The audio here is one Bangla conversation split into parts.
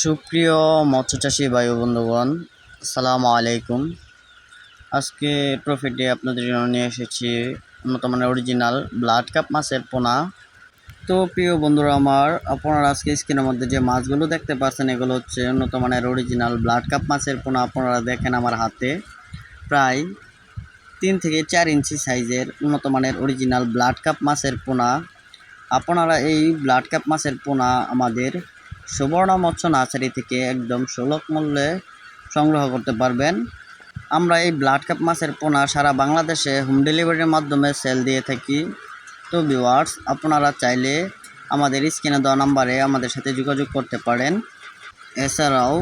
সুপ্রিয় মৎস্য চাষী ভাই বন্ধুগণ, আসসালামু আলাইকুম। আজকে প্রফিটে আপনাদের জন্য নিয়ে এসেছি উন্নত মানের অরিজিনাল ব্লাড কাপ মাছের পোনা। তো প্রিয় বন্ধুরা আমার, আপনারা আজকে স্ক্রিনের মধ্যে যে মাছগুলো দেখতে পাচ্ছেন, এগুলো হচ্ছে উন্নত মানের অরিজিনাল ব্লাড কাপ মাছের পোনা। আপনারা দেখেন আমার হাতে প্রায় তিন থেকে চার ইঞ্চি সাইজের উন্নত মানের অরিজিনাল ব্লাড কাপ মাছের পোনা। আপনারা এই ব্লাড কাপ মাছের পোনা আমাদের সুবর্ণ মৎস্য নার্সারি থেকে একদম সুলভ মূল্যে সংগ্রহ করতে পারবেন। আমরা এই ব্লাড কাপ মাছের পোনা সারা বাংলাদেশে হোম ডেলিভারির মাধ্যমে সেল দিয়ে থাকি। তো ভিওয়ার্স আপনারা চাইলে আমাদের স্ক্রিনে দেওয়া নাম্বারে আমাদের সাথে যোগাযোগ করতে পারেন। এছাড়াও,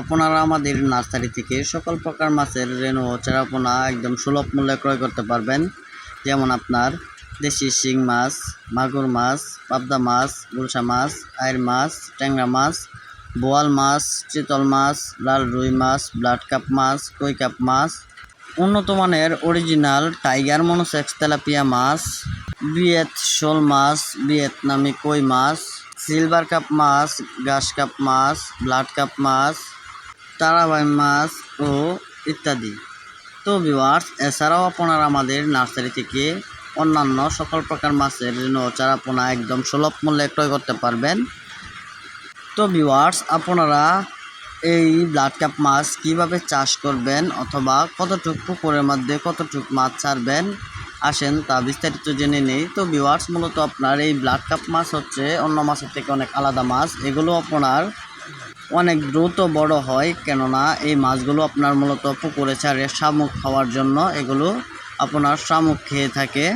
আপনারা আমাদের নার্সারি থেকে সকল প্রকার মাছের রেণু ও চারাপোনা একদম সুলভ মূল্যে ক্রয় করতে পারবেন। যেমন আপনার দেশি শিং মাছ, মাগুর মাছ, পাবদা মাছ, গুলশা মাছ আয়ের মাছ, ট্যাংরা মাছ, বোয়াল মাছ, চিতল মাছ, লাল রুই মাছ, ব্লাড কাপ মাছ, কই কাপ মাছ, উন্নত মানের অরিজিনাল টাইগার মনোসেক্স তেলাপিয়া মাছ, বিয়েত শোল মাছ ভিয়েতনামি কই মাছ, সিলভার কাপ মাছ, ঘাস কাপ মাছ, ব্লাড কাপ মাছ, তারাবাই মাছ ও ইত্যাদি। তো ভিওয়ার্স এছাড়াও আপনারা আমাদের নার্সারি থেকে অন্যান্য সকল প্রকার মাছের ঋণ ও একদম সুলভ মূল্যে ক্রয় করতে পারবেন। তো ভিওয়ার্স আপনারা এই ব্লাড কাপ মাছ কীভাবে চাষ করবেন অথবা কতটুকু পুকুরের মধ্যে কতটুকু মাছ ছাড়বেন, আসেন তা বিস্তারিত জেনে নেই। তো ভিওয়ার্স মূলত আপনার এই ব্লাড কাপ মাছ হচ্ছে অন্য মাছের থেকে অনেক আলাদা মাছ। এগুলো আপনার অনেক দ্রুত বড় হয়, কেননা এই মাছগুলো আপনার মূলত পুকুরে ছাড়ে শামুক খাওয়ার জন্য। এগুলো আপনার শামুক খেয়ে থাকে।